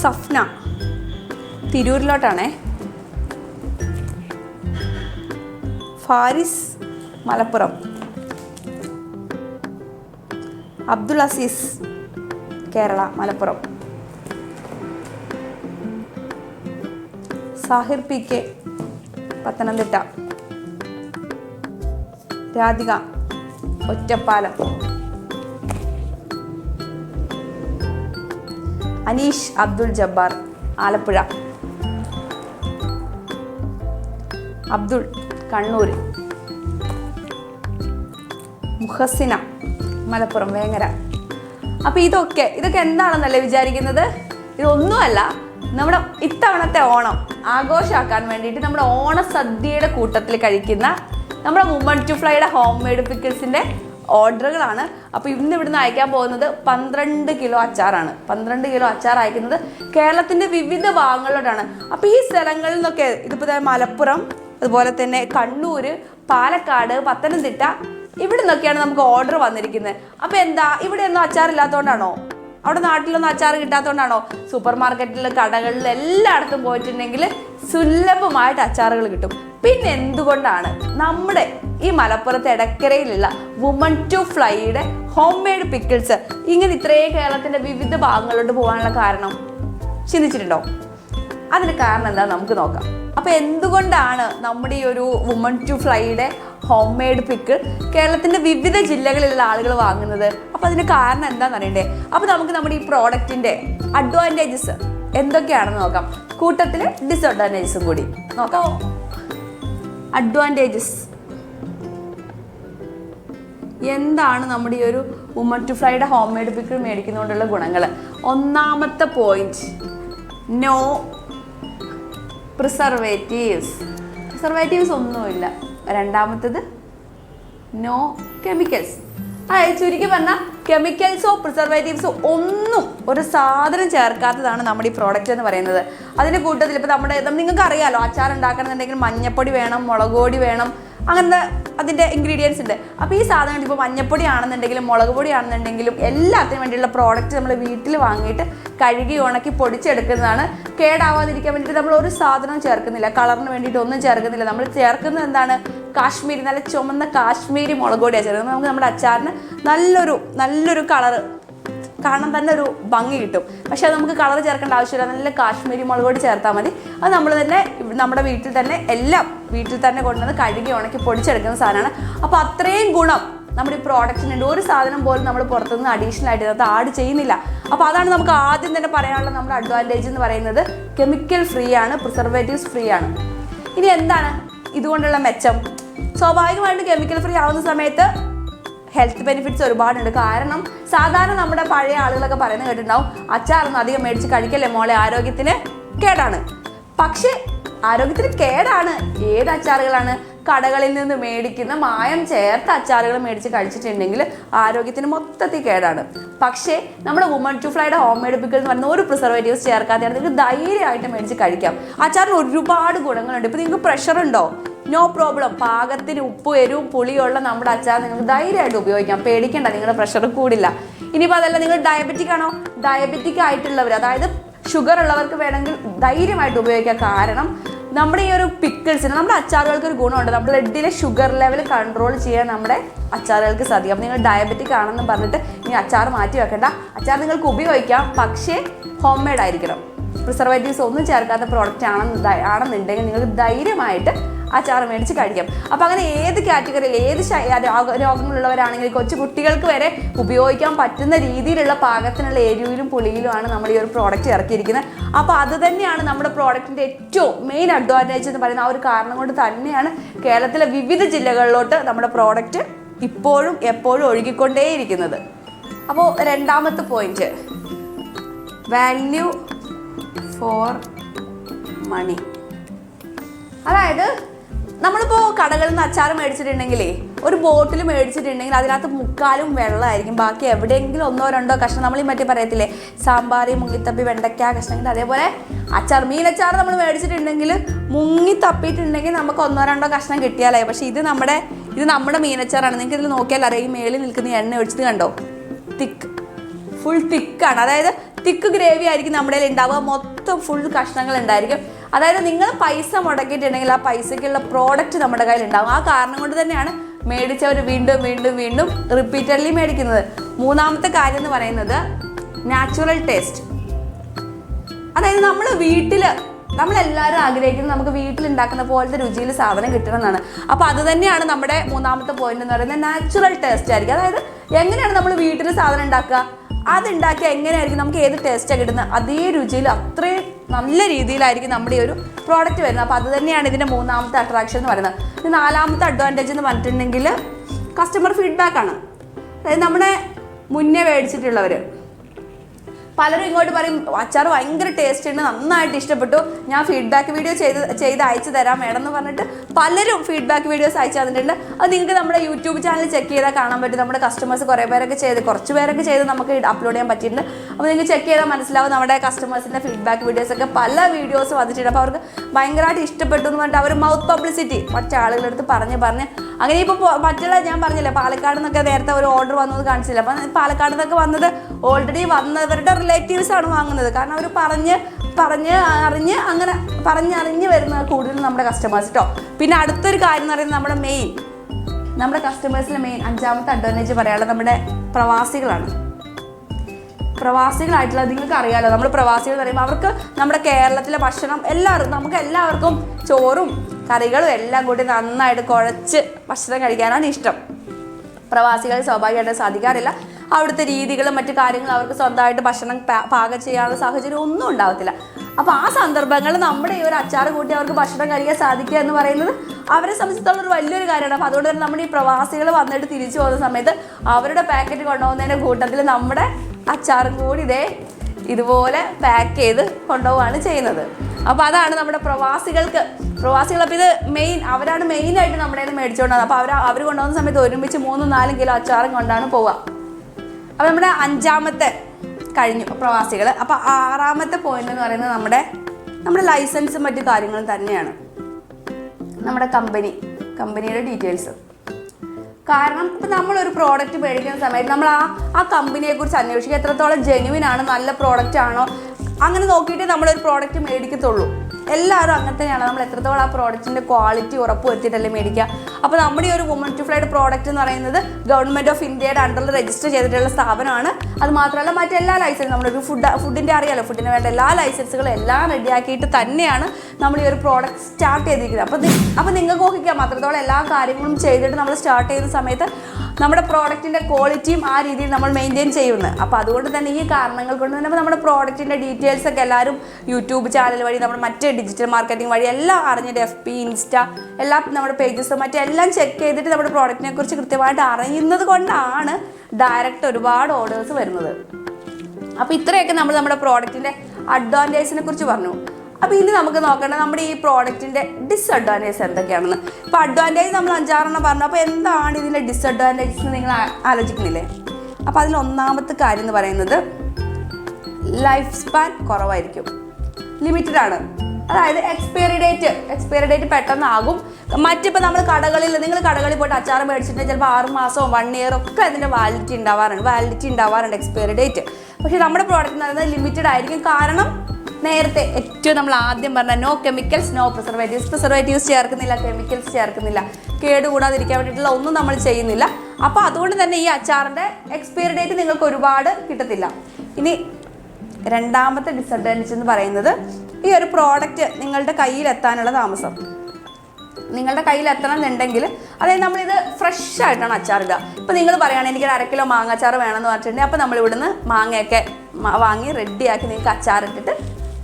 സഫ്ന. തിരൂരിലോട്ടാണേ. Faris Malappuram. Abdul Azeez Kerala Malappuram. Sahir P K Pathanamthitta. Radhika Ottapalam. Aneesh Abdul Jabbar Alappuzha. Abdul Kannur Muhsina Malappuram Vengara. അപ്പോൾ ഇതൊക്കെ ഇതൊക്കെ എന്താണെന്നല്ലേ വിചാരിക്കുന്നത്? ഇതൊന്നുമല്ല നമ്മുടെ ഇത്തവണത്തെ ഓണം ആഘോഷമാക്കാൻ വേണ്ടിയിട്ട് നമ്മുടെ ഓണസദ്യയുടെ കൂട്ടത്തിൽ കഴിക്കുന്ന നമ്മുടെ മുമ്മൺ ടു ഫ്ലൈയുടെ ഹോം മെയ്ഡ് പിക്കിൾസിന്റെ ഓർഡറുകളാണ് അപ്പോൾ ഇന്ന് ഇവിടുന്ന് അയക്കാൻ പോകുന്നത് പന്ത്രണ്ട് കിലോ അച്ചാറാണ്. പന്ത്രണ്ട് കിലോ അച്ചാർ അയക്കുന്നത് കേരളത്തിന്റെ വിവിധ ഭാഗങ്ങളിലോട്ടാണ്. അപ്പോൾ ഈ സ്ഥലങ്ങളിൽ നിന്നൊക്കെ ഇതിപ്പോൾ മലപ്പുറം അതുപോലെ തന്നെ കണ്ണൂർ പാലക്കാട് പത്തനംതിട്ട ഇവിടെ നിന്നൊക്കെയാണ് നമുക്ക് ഓർഡർ വന്നിരിക്കുന്നത്. അപ്പോൾ എന്താ ഇവിടെ ഒന്നും അച്ചാറില്ലാത്തതുകൊണ്ടാണോ അവിടെ നാട്ടിലൊന്നും അച്ചാർ കിട്ടാത്തതുകൊണ്ടാണോ സൂപ്പർ മാർക്കറ്റിൽ കടകളിൽ എല്ലായിടത്തും പോയിട്ടുണ്ടെങ്കിൽ സുലഭമായിട്ട് അച്ചാറുകൾ കിട്ടും. പിന്നെ എന്തുകൊണ്ടാണ് നമ്മുടെ ഈ മലപ്പുറത്ത് എടക്കരയിലുള്ള വുമൺ ടു ഫ്ലൈയുടെ ഹോം മെയ്ഡ് പിക്കിൾസ് ഇങ്ങനെ ഇത്രയും കേരളത്തിന്റെ വിവിധ ഭാഗങ്ങളിലോട്ട് പോകാനുള്ള കാരണം? ചിന്തിച്ചിട്ടുണ്ടോ? അതിന് കാരണം എന്താ നമുക്ക് നോക്കാം. അപ്പോൾ എന്തുകൊണ്ടാണ് നമ്മുടെ ഈ ഒരു വുമൺ ടു ഫ്ലൈയുടെ ഹോം മെയ്ഡ് പിക്കിൾ കേരളത്തിന്റെ വിവിധ ജില്ലകളിലുള്ള ആളുകൾ വാങ്ങുന്നത്? അപ്പോൾ അതിന് കാരണം എന്താണെന്ന് അറിയണ്ടേ? അപ്പോൾ നമുക്ക് നമ്മുടെ ഈ പ്രോഡക്റ്റിന്റെ അഡ്വാന്റേജസ് എന്തൊക്കെയാണെന്ന് നോക്കാം. കൂട്ടത്തിൽ ഡിസഡ്വാന്റേജസും കൂടി. നോക്കാം അഡ്വാന്റേജസ് എന്താണ് നമ്മുടെ ഈ ഒരു ടു ഫ്ലൈയുടെ ഹോം മെയ്ഡ് പിക്കിൾ മേടിക്കുന്നതുകൊണ്ടുള്ള ഗുണങ്ങൾ ഒന്നാമത്തെ പോയിന്റ് നോ പ്രിസർവേറ്റീവ്സ് പ്രിസർവേറ്റീവ്സ് ഒന്നുമില്ല. രണ്ടാമത്തത് നോ കെമിക്കൽസ് അതായത് ചുരുക്കി പറഞ്ഞാൽ കെമിക്കൽസോ പ്രിസർവേറ്റീവ്സോ ഒന്നും ഒരു സാധനം ചേർക്കാത്തതാണ് നമ്മുടെ ഈ പ്രോഡക്റ്റ് എന്ന് പറയുന്നത്. അതിന്റെ കൂട്ടത്തിൽ ഇപ്പോൾ നമ്മുടെ നിങ്ങൾക്ക് അറിയാലോ അച്ചാർ ഉണ്ടാക്കണമെന്നുണ്ടെങ്കിൽ മഞ്ഞപ്പൊടി വേണം മുളക് പൊടി വേണം അങ്ങനത്തെ അതിന്റെ ഇൻഗ്രീഡിയൻസ് ഉണ്ട്. അപ്പോൾ ഈ സാധനം ഇപ്പോൾ മഞ്ഞപ്പൊടി ആണെന്നുണ്ടെങ്കിലും മുളക് പൊടി ആണെന്നുണ്ടെങ്കിലും എല്ലാത്തിനും വേണ്ടിയുള്ള പ്രോഡക്റ്റ് നമ്മൾ വീട്ടിൽ വാങ്ങിയിട്ട് കഴുകി ഉണക്കി പൊടിച്ചെടുക്കുന്നതാണ്. കേടാവാതിരിക്കാൻ വേണ്ടിയിട്ട് നമ്മൾ ഒരു സാധനവും ചേർക്കുന്നില്ല. കളറിന് വേണ്ടിയിട്ട് ഒന്നും ചേർക്കുന്നില്ല. നമ്മൾ ചേർക്കുന്നത് എന്താണ്? കാശ്മീരി നല്ല ചുമന്ന കാശ്മീരി മുളക് പൊടിയാണ് ചേർക്കുന്നത്. നമുക്ക് നമ്മുടെ അച്ചാറിന് നല്ലൊരു നല്ലൊരു കളറ് കാണാൻ തന്നെ ഒരു ഭംഗി കിട്ടും. പക്ഷെ അത് നമുക്ക് കളർ ചേർക്കേണ്ട ആവശ്യമില്ല. നല്ല കാശ്മീരി മുളക് പൊടി ചേർത്താൽ മതി. അത് നമ്മൾ തന്നെ നമ്മുടെ വീട്ടിൽ തന്നെ എല്ലാം വീട്ടിൽ തന്നെ കൊണ്ടുവന്ന് കഴുകി ഉണക്കി പൊടിച്ചെടുക്കുന്ന സാധനമാണ്. അപ്പോൾ അത്രയും ഗുണം നമ്മുടെ ഈ പ്രോഡക്റ്റിനുണ്ട് ഒരു സാധനം പോലും നമ്മൾ പുറത്തുനിന്ന് അഡീഷണൽ ആയിട്ട് അത് ആഡ് ചെയ്യുന്നില്ല. അപ്പോൾ അതാണ് നമുക്ക് ആദ്യം തന്നെ പറയാനുള്ള നമ്മുടെ അഡ്വാന്റേജ് എന്ന് പറയുന്നത്. കെമിക്കൽ ഫ്രീ ആണ് പ്രിസർവേറ്റീവ്സ് ഫ്രീ ആണ്. ഇനി എന്താണ്? ഇതുകൊണ്ടുള്ള മെച്ചം. സ്വാഭാവികമായിട്ടും കെമിക്കൽ ഫ്രീ ആവുന്ന സമയത്ത് ഹെൽത്ത് ബെനിഫിറ്റ്സ് ഒരുപാടുണ്ട്. കാരണം സാധാരണ നമ്മുടെ പഴയ ആളുകളൊക്കെ പറയുന്നത് കേട്ടിട്ടുണ്ടാവും അച്ചാറൊന്നും അധികം മേടിച്ച് കഴിക്കല്ലേ മോളെ ആരോഗ്യത്തിന് കേടാണ്. പക്ഷേ ആരോഗ്യത്തിന് കേടാണ് ഏത് അച്ചാറുകളാണ്? കടകളിൽ നിന്ന് മേടിക്കുന്ന മായം ചേർത്ത അച്ചാറുകൾ മേടിച്ച് കഴിച്ചിട്ടുണ്ടെങ്കിൽ ആരോഗ്യത്തിന് മൊത്തത്തിൽ കേടാണ്. പക്ഷേ നമ്മുടെ വുമൺ ടു ഫ്ലൈയുടെ ഹോം മെയ്ഡ് പിക്കിൾ എന്ന് പറഞ്ഞ ഒരു പ്രിസർവേറ്റീവ്സ് ചേർക്കാതെയാണ് നിങ്ങൾക്ക് ധൈര്യമായിട്ട് മേടിച്ച് കഴിക്കാം. അച്ചാറിന് ഒരുപാട് ഗുണങ്ങളുണ്ട്. ഇപ്പോൾ നിങ്ങൾക്ക് പ്രഷർ ഉണ്ടോ? നോ പ്രോബ്ലം പാകത്തിന് ഉപ്പ് എരിവും പുളിയുള്ള നമ്മുടെ അച്ചാർ നിങ്ങൾക്ക് ധൈര്യമായിട്ട് ഉപയോഗിക്കാം. പേടിക്കേണ്ട നിങ്ങളുടെ പ്രഷർ കൂടില്ല. ഇനിയിപ്പോൾ അതല്ല നിങ്ങൾ ഡയബറ്റിക് ആണോ? ഡയബറ്റിക് ആയിട്ടുള്ളവർ അതായത് ഷുഗർ ഉള്ളവർക്ക് വേണമെങ്കിൽ ധൈര്യമായിട്ട് ഉപയോഗിക്കാം. കാരണം നമ്മുടെ ഈ ഒരു പിക്കിൾസിന് നമ്മുടെ അച്ചാറുകൾക്ക് ഒരു ഗുണമുണ്ട്. നമ്മുടെ ബ്ലഡിലെ ഷുഗർ ലെവൽ കൺട്രോൾ ചെയ്യാൻ നമ്മുടെ അച്ചാറുകൾക്ക് സാധിക്കും. അപ്പം നിങ്ങൾ ഡയബറ്റിക് ആണെന്ന് പറഞ്ഞിട്ട് ഇനി അച്ചാർ മാറ്റി വെക്കണ്ട. അച്ചാർ നിങ്ങൾക്ക് ഉപയോഗിക്കാം പക്ഷേ ഹോം മെയ്ഡ് ആയിരിക്കണം. പ്രിസർവേറ്റീവ്സ് ഒന്നും ചേർക്കാത്ത പ്രോഡക്റ്റ് ആണെന്ന് ആണെന്നുണ്ടെങ്കിൽ നിങ്ങൾക്ക് ധൈര്യമായിട്ട് അച്ചാർ മേടിച്ച് കഴിക്കാം. അപ്പോൾ അങ്ങനെ ഏത് കാറ്റഗറിയിൽ ഏത് രോഗങ്ങളുള്ളവരാണെങ്കിൽ കൊച്ചു കുട്ടികൾക്ക് വരെ ഉപയോഗിക്കാൻ പറ്റുന്ന രീതിയിലുള്ള പാകത്തിനുള്ള എരിവിലും പുളിയിലുമാണ് നമ്മൾ ഈ ഒരു പ്രോഡക്റ്റ് ഇറക്കിയിരിക്കുന്നത്. അപ്പോൾ അത് തന്നെയാണ് നമ്മുടെ പ്രോഡക്റ്റിന്റെ ഏറ്റവും മെയിൻ അഡ്വാന്റേജ് എന്ന് പറയുന്ന ആ ഒരു കാരണം കൊണ്ട് തന്നെയാണ് കേരളത്തിലെ വിവിധ ജില്ലകളിലോട്ട് നമ്മുടെ പ്രോഡക്റ്റ് ഇപ്പോഴും എപ്പോഴും ഒഴുകിക്കൊണ്ടേയിരിക്കുന്നത്. അപ്പോൾ രണ്ടാമത്തെ പോയിന്റ് വാല്യൂ ഫോർ മണി അതായത് നമ്മളിപ്പോൾ കടകളിൽ നിന്ന് അച്ചാർ മേടിച്ചിട്ടുണ്ടെങ്കിലേ ഒരു ബോട്ടിൽ മേടിച്ചിട്ടുണ്ടെങ്കിൽ അതിനകത്ത് മുക്കാലും വെള്ളമായിരിക്കും. ബാക്കി എവിടെയെങ്കിലും ഒന്നോ രണ്ടോ കഷ്ണം നമ്മൾ ഈ മറ്റേ പറയത്തില്ലേ സാമ്പാർ മുങ്ങിത്തപ്പി വെണ്ടയ്ക്ക കഷ്ണങ്ങൾ അതേപോലെ അച്ചാർ മീനച്ചാർ നമ്മൾ മേടിച്ചിട്ടുണ്ടെങ്കിൽ മുങ്ങി തപ്പിയിട്ടുണ്ടെങ്കിൽ നമുക്ക് ഒന്നോ രണ്ടോ കഷ്ണം കിട്ടിയാലായി പക്ഷേ ഇത് നമ്മുടെ ഇത് നമ്മുടെ മീനച്ചാറാണ് നിങ്ങൾക്ക് ഇതിൽ നോക്കിയാൽ അറിയാം ഈ മേളിൽ നിൽക്കുന്ന എണ്ണ ഒഴിച്ചത് കണ്ടോ? തിക്ക്. ഫുൾ തിക്കാണ്. അതായത് തിക്ക് ഗ്രേവി ആയിരിക്കും നമ്മുടെ ഉണ്ടാവുക. മൊത്തം ഫുൾ കഷ്ണങ്ങൾ ഉണ്ടായിരിക്കും. അതായത് നിങ്ങൾ പൈസ മുടക്കിയിട്ടുണ്ടെങ്കിൽ ആ പൈസയ്ക്കുള്ള പ്രോഡക്റ്റ് നമ്മുടെ കയ്യിൽ ഉണ്ടാകും ആ കാരണം കൊണ്ട് തന്നെയാണ് മേടിച്ചവർ വീണ്ടും വീണ്ടും വീണ്ടും റിപ്പീറ്റഡ്ലി മേടിക്കുന്നത്. മൂന്നാമത്തെ കാര്യം എന്ന് പറയുന്നത് നാച്ചുറൽ ടേസ്റ്റ് അതായത് നമ്മൾ വീട്ടിൽ നമ്മളെല്ലാവരും ആഗ്രഹിക്കുന്നത് നമുക്ക് വീട്ടിൽ ഉണ്ടാക്കുന്ന പോലത്തെ രുചിയിൽ സാധനം കിട്ടണം എന്നാണ് അപ്പോൾ അത് തന്നെയാണ് നമ്മുടെ മൂന്നാമത്തെ പോയിന്റ് എന്ന് പറയുന്നത് നാച്ചുറൽ ടേസ്റ്റ് ആയിരിക്കും. അതായത് എങ്ങനെയാണ് നമ്മൾ വീട്ടിൽ സാധനം ഉണ്ടാക്കുക? അത് ഉണ്ടാക്കിയ എങ്ങനെയായിരിക്കും നമുക്ക് ഏത് ടേസ്റ്റാണ് കിട്ടുന്നത്? അതേ രുചിയിൽ അത്രയും നല്ല രീതിയിലായിരിക്കും നമ്മുടെ ഈ ഒരു പ്രോഡക്റ്റ് വരുന്നത്. അപ്പോൾ അത് തന്നെയാണ് ഇതിന്റെ മൂന്നാമത്തെ അട്രാക്ഷൻ എന്ന് പറയുന്നത്. നാലാമത്തെ അഡ്വാന്റേജ് എന്ന് പറഞ്ഞിട്ടുണ്ടെങ്കിൽ കസ്റ്റമർ ഫീഡ്ബാക്ക് ആണ്. അതായത് നമ്മുടെ മുന്നേ മേടിച്ചിട്ടുള്ളവർ പലരും ഇങ്ങോട്ട് പറയും അച്ചാർ ഭയങ്കര ടേസ്റ്റ് ഉണ്ട് നന്നായിട്ട് ഇഷ്ടപ്പെട്ടു. ഞാൻ ഫീഡ്ബാക്ക് വീഡിയോ ചെയ്ത് ചെയ്ത് അയച്ചു തരാം മേഡം എന്ന് പറഞ്ഞിട്ട് പലരും ഫീഡ്ബാക്ക് വീഡിയോസ് അയച്ചു തന്നിട്ടുണ്ട്. അത് നിങ്ങൾക്ക് നമ്മുടെ യൂട്യൂബ് ചാനൽ ചെക്ക് ചെയ്താൽ കാണാൻ പറ്റും. നമ്മുടെ കസ്റ്റമേഴ്സ് കുറേ പേരൊക്കെ ചെയ്ത് കുറച്ച് പേരൊക്കെ ചെയ്ത് നമുക്ക് അപ്ലോഡ് ചെയ്യാൻ പറ്റിയിട്ടുണ്ട്. അപ്പോൾ നിങ്ങൾക്ക് ചെക്ക് ചെയ്താൽ മനസ്സിലാവും നമ്മുടെ കസ്റ്റമേഴ്സിന്റെ ഫീഡ്ബാക്ക് വീഡിയോസൊക്കെ പല വീഡിയോസ് വന്നിട്ടുണ്ട്. അപ്പോൾ അവർക്ക് ഭയങ്കരമായിട്ട് ഇഷ്ടപ്പെട്ടു എന്ന് പറഞ്ഞിട്ട് അവർ മൗത്ത് പബ്ലിസിറ്റി മറ്റു ആളുകളുടെ അടുത്ത് പറഞ്ഞ് പറഞ്ഞ്. അങ്ങനെ ഇപ്പോൾ മറ്റുള്ള ഞാൻ പറഞ്ഞില്ലേ പാലക്കാട് നിന്നൊക്കെ നേരത്തെ ഒരു ഓർഡർ വന്നത് കാണിച്ചില്ല? അപ്പം പാലക്കാട് നിന്നൊക്കെ വന്നത് ഓൾറെഡി വന്നവരുടെ റിലേറ്റീവ്സ് ആണ് വാങ്ങുന്നത്. കാരണം അവർ പറഞ്ഞ് പറഞ്ഞ് അറിഞ്ഞ് അങ്ങനെ പറഞ്ഞറിഞ്ഞ് വരുന്ന കൂടുതൽ നമ്മുടെ കസ്റ്റമേഴ്സ് കേട്ടോ പിന്നെ അടുത്തൊരു കാര്യം എന്ന് പറയുന്നത് നമ്മുടെ മെയിൻ നമ്മുടെ കസ്റ്റമേഴ്സിന് മെയിൻ അഞ്ചാമത്തെ അഡ്വാന്റേജ് പറയാനുള്ളത് നമ്മുടെ പ്രവാസികളാണ്. പ്രവാസികളായിട്ടുള്ള നിങ്ങൾക്ക് അറിയാലോ നമ്മൾ പ്രവാസികൾ എന്ന് പറയുമ്പോൾ അവർക്ക് നമ്മുടെ കേരളത്തിലെ ഭക്ഷണം എല്ലാവർക്കും നമുക്ക് എല്ലാവർക്കും ചോറും കറികളും എല്ലാം കൂടി നന്നായിട്ട് കുഴച്ച് ഭക്ഷണം കഴിക്കാനാണ് ഇഷ്ടം. പ്രവാസികൾ സ്വാഭാവികമായിട്ട് സാധിക്കാറില്ല. അവിടുത്തെ രീതികളും മറ്റു കാര്യങ്ങളും അവർക്ക് സ്വന്തമായിട്ട് ഭക്ഷണം പാകം ചെയ്യാനുള്ള സാഹചര്യം ഒന്നും ഉണ്ടാവത്തില്ല. അപ്പോൾ ആ സന്ദർഭങ്ങൾ നമ്മുടെ ഈ ഒരു അച്ചാർ കൂട്ടി അവർക്ക് ഭക്ഷണം കഴിക്കാൻ സാധിക്കുക എന്ന് പറയുന്നത് അവരെ സംബന്ധിച്ചിടത്തോളം ഒരു വലിയൊരു കാര്യമാണ്. അപ്പോൾ അതുകൊണ്ട് തന്നെ നമ്മുടെ ഈ പ്രവാസികൾ വന്നിട്ട് തിരിച്ചു പോകുന്ന സമയത്ത് അവരുടെ പാക്കറ്റ് കൊണ്ടുപോകുന്നതിന്റെ കൂട്ടത്തിൽ നമ്മുടെ അച്ചാറും കൂടി ഇതേ ഇതുപോലെ പാക്ക് ചെയ്ത് കൊണ്ടുപോവാണ് ചെയ്യുന്നത്. അപ്പോൾ അതാണ് നമ്മുടെ പ്രവാസികൾക്ക് പ്രവാസികൾ അപ്പോൾ ഇത് മെയിൻ അവരാണ് മെയിനായിട്ട് നമ്മുടെ കയ്യിൽ മേടിച്ചുകൊണ്ടത് അപ്പോൾ അവർ അവർ കൊണ്ടുപോകുന്ന സമയത്ത് ഒരുമിച്ച് മൂന്നും നാലും കിലോ അച്ചാറും കൊണ്ടാണ് പോവുക. അപ്പോൾ നമ്മുടെ അഞ്ചാമത്തെ കഴിഞ്ഞു പ്രവാസികൾ അപ്പോൾ ആറാമത്തെ പോയിന്റ് എന്ന് പറയുന്നത് നമ്മുടെ നമ്മുടെ ലൈസൻസും മറ്റു കാര്യങ്ങളും തന്നെയാണ്. നമ്മുടെ കമ്പനി കമ്പനിയുടെ ഡീറ്റെയിൽസ് കാരണം ഇപ്പം നമ്മളൊരു പ്രോഡക്റ്റ് മേടിക്കുന്ന സമയത്ത് നമ്മൾ ആ ആ കമ്പനിയെ കുറിച്ച് അന്വേഷിക്കുക. എത്രത്തോളം ജെനുവിൻ ആണ് നല്ല പ്രോഡക്റ്റ് ആണോ? അങ്ങനെ നോക്കിയിട്ട് നമ്മളൊരു പ്രോഡക്റ്റ് മേടിക്കത്തുള്ളൂ. എല്ലാവരും അങ്ങനെ തന്നെയാണ്. നമ്മൾ എത്രത്തോളം ആ പ്രോഡക്റ്റിന്റെ ക്വാളിറ്റി ഉറപ്പ് വരുത്തിയിട്ടല്ലേ മേടിക്കുക? അപ്പോൾ നമ്മുടെ ഈ ഒരു വുമൺ ടു ഫ്ലൈഡ് പ്രോഡക്റ്റ് എന്ന് പറയുന്നത് ഗവൺമെന്റ് ഓഫ് ഇന്ത്യയുടെ അണ്ടറിൽ രജിസ്റ്റർ ചെയ്തിട്ടുള്ള സ്ഥാപനമാണ്. അത് മാത്രമല്ല മറ്റെല്ലാ ലൈസൻസും നമ്മുടെ ഒരു ഫുഡ് ഫുഡിന്റെ അറിയാലോ ഫുഡിന് വേണ്ട എല്ലാ ലൈസൻസുകളും എല്ലാം റെഡിയാക്കിയിട്ട് തന്നെയാണ് നമ്മൾ ഈ ഒരു പ്രോഡക്റ്റ് സ്റ്റാർട്ട് ചെയ്തിരിക്കുന്നത്. അപ്പോൾ അപ്പോൾ നിങ്ങൾക്ക് ഊഹിക്കാം അത്രത്തോളം എല്ലാ കാര്യങ്ങളും ചെയ്തിട്ട് നമ്മൾ സ്റ്റാർട്ട് ചെയ്യുന്ന സമയത്ത് നമ്മുടെ പ്രോഡക്റ്റിന്റെ ക്വാളിറ്റിയും ആ രീതിയിൽ നമ്മൾ മെയിന്റെയിൻ ചെയ്യുന്നത് അപ്പോൾ അതുകൊണ്ട് തന്നെ ഈ കാരണങ്ങൾ കൊണ്ട് തന്നെ നമ്മുടെ പ്രോഡക്റ്റിന്റെ ഡീറ്റെയിൽസ് ഒക്കെ എല്ലാവരും യൂട്യൂബ് ചാനൽ വഴി നമ്മുടെ മറ്റ് ഡിജിറ്റൽ മാർക്കറ്റിംഗ് വഴി എല്ലാം അറിഞ്ഞിട്ട് എഫ് പി ഇൻസ്റ്റ എല്ലാ നമ്മുടെ പേജസ് മറ്റെല്ലാം ചെക്ക് ചെയ്തിട്ട് നമ്മുടെ പ്രോഡക്റ്റിനെ കുറിച്ച് കൃത്യമായിട്ട് അറിയുന്നത് കൊണ്ടാണ് ഡയറക്റ്റ് ഒരുപാട് ഓർഡേഴ്സ് വരുന്നത്. അപ്പോൾ ഇത്രയൊക്കെ നമ്മൾ നമ്മുടെ പ്രോഡക്റ്റിന്റെ അഡ്വാന്റേജിനെ കുറിച്ച് പറഞ്ഞു. അപ്പോൾ ഇനി നമുക്ക് നോക്കേണ്ടത് നമ്മുടെ ഈ പ്രോഡക്റ്റിന്റെ ഡിസ്അഡ്വാന്റേജ് എന്തൊക്കെയാണെന്ന്. ഇപ്പോൾ അഡ്വാന്റേജ് നമ്മൾ അഞ്ചാറെണ്ണം പറഞ്ഞു. അപ്പോൾ എന്താണ് ഇതിന്റെ ഡിസ്അഡ്വാന്റേജ് എന്ന് നിങ്ങൾ ആലോചിക്കുന്നില്ലേ? അപ്പോൾ അതിൽ ഒന്നാമത്തെ കാര്യം എന്ന് പറയുന്നത് ലൈഫ് സ്പാൻ കുറവായിരിക്കും. ലിമിറ്റഡ് ആണ്. അതായത് എക്സ്പയറി ഡേറ്റ് എക്സ്പയറി ഡേറ്റ് പെട്ടെന്നാകും. മറ്റിപ്പോൾ നമ്മൾ കടകളിൽ നിങ്ങൾ കടകളിൽ പോയിട്ട് അച്ചാർ മേടിച്ചിട്ടുണ്ടെങ്കിൽ ചിലപ്പോൾ ആറ് മാസവും വൺ ഇയർ ഒക്കെ അതിന്റെ വാലിറ്റി ഉണ്ടാവാറുണ്ട്. വാലിറ്റി ഉണ്ടാവാറുണ്ട് എക്സ്പയറി ഡേറ്റ് പക്ഷേ നമ്മുടെ പ്രോഡക്റ്റ് എന്ന് പറയുന്നത് ലിമിറ്റഡ് ആയിരിക്കും. കാരണം നേരത്തെ ഏറ്റവും നമ്മൾ ആദ്യം പറഞ്ഞ no chemicals no preservatives preservatives ചേർക്കുന്നില്ല കെമിക്കൽസ് ചേർക്കുന്നില്ല. കേടുകൂടാതിരിക്കാൻ വേണ്ടിയിട്ടുള്ള ഒന്നും നമ്മൾ ചെയ്യുന്നില്ല. അപ്പോൾ അതുകൊണ്ട് തന്നെ ഈ അച്ചാറിന്റെ എക്സ്പയറി ഡേറ്റ് നിങ്ങൾക്ക് ഒരുപാട് കിട്ടത്തില്ല. ഇനി രണ്ടാമത്തെ ഡിസഡ്വാന്റേജ് എന്ന് പറയുന്നത് ഈ ഒരു പ്രോഡക്റ്റ് നിങ്ങളുടെ കയ്യിൽ എത്താനുള്ള താമസം. നിങ്ങളുടെ കയ്യിൽ എത്തണം എന്നുണ്ടെങ്കിൽ അതായത് നമ്മളിത് ഫ്രഷ് ആയിട്ടാണ് അച്ചാറിടുക. ഇപ്പോൾ നിങ്ങൾ പറയുകയാണെങ്കിൽ എനിക്കൊരു അര കിലോ മാങ്ങ അച്ചാർ വേണമെന്ന് പറഞ്ഞിട്ടുണ്ടെങ്കിൽ അപ്പോൾ നമ്മൾ ഇവിടുന്ന് മാങ്ങയൊക്കെ വാങ്ങി റെഡിയാക്കി നിങ്ങൾക്ക് അച്ചാറിട്ടിട്ട്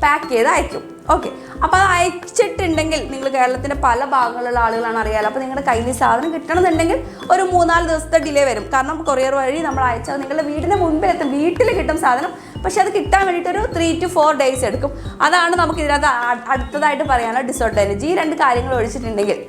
പാക്ക് ചെയ്ത് അയക്കും ഓക്കെ അപ്പോൾ അത് അയച്ചിട്ടുണ്ടെങ്കിൽ നിങ്ങൾ കേരളത്തിന്റെ പല ഭാഗങ്ങളിലുള്ള ആളുകളാണ് അറിയാലോ. അപ്പോൾ നിങ്ങളുടെ കയ്യിൽ സാധനം കിട്ടണമെന്നുണ്ടെങ്കിൽ ഒരു മൂന്നാൽ ദിവസത്തെ ഡിലേ വരും. കാരണം കൊറിയർ വഴി നമ്മൾ അയച്ചാൽ നിങ്ങളുടെ വീടിന് മുൻപിൽ എത്തും. വീട്ടിൽ കിട്ടും സാധനം. പക്ഷെ അത് കിട്ടാൻ വേണ്ടിയിട്ട് ഒരു ത്രീ ടു ഫോർ ഡേയ്സ് എടുക്കും. അതാണ് നമുക്ക് ഇതിനകത്ത് അടുത്തതായിട്ട് പറയാനുള്ള ഡിസഡ്വാന്റേജ് ഈ രണ്ട് കാര്യങ്ങൾ ഒഴിച്ചിട്ടുണ്ടെങ്കിൽ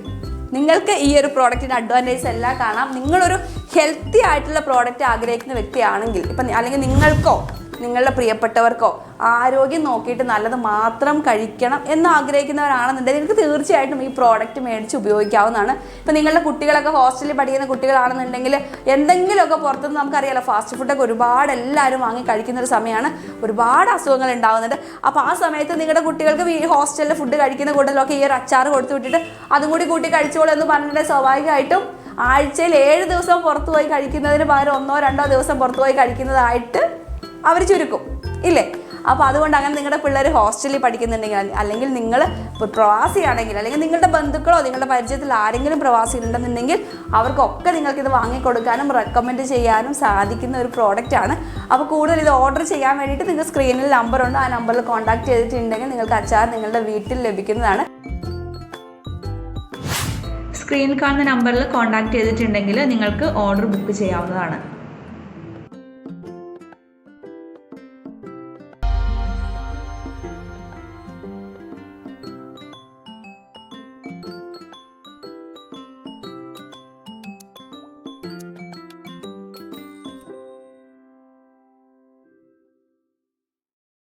നിങ്ങൾക്ക് ഈ ഒരു പ്രോഡക്റ്റിന്റെ അഡ്വാന്റേജ് എല്ലാം കാണാം. നിങ്ങളൊരു ഹെൽത്തി ആയിട്ടുള്ള പ്രോഡക്റ്റ് ആഗ്രഹിക്കുന്ന വ്യക്തിയാണെങ്കിൽ ഇപ്പം അല്ലെങ്കിൽ നിങ്ങൾക്കോ നിങ്ങളുടെ പ്രിയപ്പെട്ടവർക്കോ ആരോഗ്യം നോക്കിയിട്ട് നല്ലത് മാത്രം കഴിക്കണം എന്ന് ആഗ്രഹിക്കുന്നവരാണെന്നുണ്ടെങ്കിൽ നിങ്ങൾക്ക് തീർച്ചയായിട്ടും ഈ പ്രോഡക്റ്റ് മേടിച്ച് ഉപയോഗിക്കാവുന്നതാണ്. ഇപ്പം നിങ്ങളുടെ കുട്ടികളൊക്കെ ഹോസ്റ്റലിൽ പഠിക്കുന്ന കുട്ടികളാണെന്നുണ്ടെങ്കിൽ എന്തെങ്കിലുമൊക്കെ പുറത്തുനിന്ന് നമുക്കറിയാലോ ഫാസ്റ്റ് ഫുഡൊക്കെ ഒരുപാട് എല്ലാവരും വാങ്ങി കഴിക്കുന്ന ഒരു സമയമാണ്. ഒരുപാട് അസുഖങ്ങൾ ഉണ്ടാകുന്നുണ്ട് അപ്പോൾ ആ സമയത്ത് നിങ്ങളുടെ കുട്ടികൾക്ക് ഈ ഹോസ്റ്റലിൽ ഫുഡ് കഴിക്കുന്ന കൂട്ടത്തിലൊക്കെ ഈ ഒരു അച്ചാർ കൊടുത്തു വിട്ടിട്ട് അതും കൂടി കൂട്ടി കഴിച്ചോളൂ എന്ന് പറഞ്ഞിട്ട് സ്വാഭാവികമായിട്ടും ആഴ്ചയിൽ ഏഴ് ദിവസം പുറത്തു പോയി കഴിക്കുന്നതിന് പകരം ഒന്നോ രണ്ടോ ദിവസം പുറത്തു പോയി കഴിക്കുന്നതായിട്ട് അവർ ചുരുക്കും ഇല്ലേ? അപ്പോൾ അതുകൊണ്ട് അങ്ങനെ നിങ്ങളുടെ പിള്ളേർ ഹോസ്റ്റലിൽ പഠിക്കുന്നുണ്ടെങ്കിൽ അല്ലെങ്കിൽ നിങ്ങൾ പ്രവാസിയാണെങ്കിൽ അല്ലെങ്കിൽ നിങ്ങളുടെ ബന്ധുക്കളോ നിങ്ങളുടെ പരിചയത്തിൽ ആരെങ്കിലും പ്രവാസി ഉണ്ടെന്നുണ്ടെങ്കിൽ അവർക്കൊക്കെ നിങ്ങൾക്ക് ഇത് വാങ്ങിക്കൊടുക്കാനും റെക്കമെൻഡ് ചെയ്യാനും സാധിക്കുന്ന ഒരു പ്രോഡക്റ്റ് ആണ്. അപ്പോൾ കൂടുതൽ ഇത് ഓർഡർ ചെയ്യാൻ വേണ്ടിയിട്ട് നിങ്ങൾ സ്ക്രീനിൽ നമ്പറുണ്ട് ആ നമ്പറിൽ കോൺടാക്ട് ചെയ്തിട്ടുണ്ടെങ്കിൽ നിങ്ങൾക്ക് അച്ചാർ നിങ്ങളുടെ വീട്ടിൽ ലഭിക്കുന്നതാണ്. സ്ക്രീനിൽ കാണുന്ന നമ്പറിൽ കോൺടാക്ട് ചെയ്തിട്ടുണ്ടെങ്കിൽ നിങ്ങൾക്ക് ഓർഡർ ബുക്ക് ചെയ്യാവുന്നതാണ്.